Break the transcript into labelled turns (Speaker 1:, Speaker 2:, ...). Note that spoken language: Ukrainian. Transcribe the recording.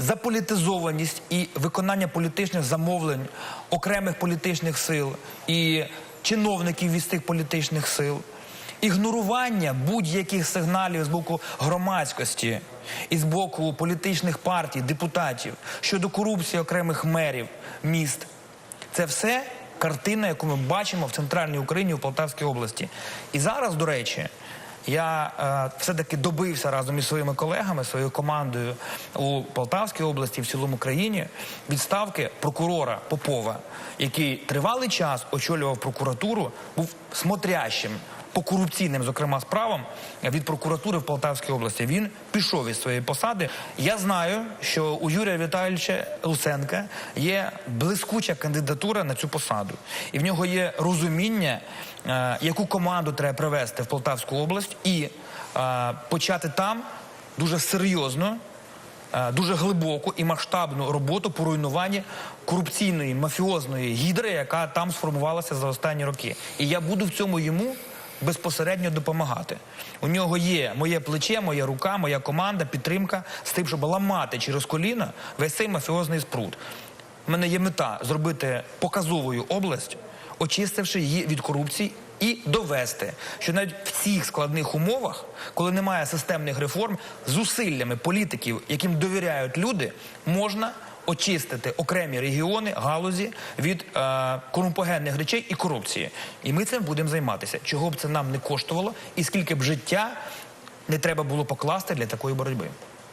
Speaker 1: заполітизованість і виконання політичних замовлень окремих політичних сил і чиновників від цих політичних сил, ігнорування будь-яких сигналів з боку громадськості і з боку політичних партій, депутатів щодо корупції окремих мерів міст. Це все картина, яку ми бачимо в центральній Україні у Полтавській області. І зараз, до речі, я е, все-таки добився разом із своїми колегами, своєю командою у Полтавській області, в цілому країні, відставки прокурора Попова, який тривалий час очолював прокуратуру, був смотрящим по корупційним, зокрема, справам від прокуратури в Полтавській області. Він пішов із своєї посади. Я знаю, що у Юрія Віталійовича Луценка є блискуча кандидатура на цю посаду, і в нього є розуміння, е, яку команду треба привести в Полтавську область і е, почати там дуже серйозно е, дуже глибоку і масштабну роботу по руйнуванні корупційної мафіозної гідри, яка там сформувалася за останні роки. І я буду в цьому йому безпосередньо допомагати. У нього є моє плече, моя рука, моя команда, підтримка з тим, щоб ламати через коліна весь цей мафіозний спрут. У мене є мета зробити показовою область, очистивши її від корупції. І довести, що навіть в цих складних умовах, коли немає системних реформ, зусиллями політиків, яким довіряють люди, можна очистити окремі регіони, галузі від е, корумпогенних речей і корупції. І ми цим будемо займатися. Чого б це нам не коштувало, і скільки б життя не треба було покласти для такої боротьби.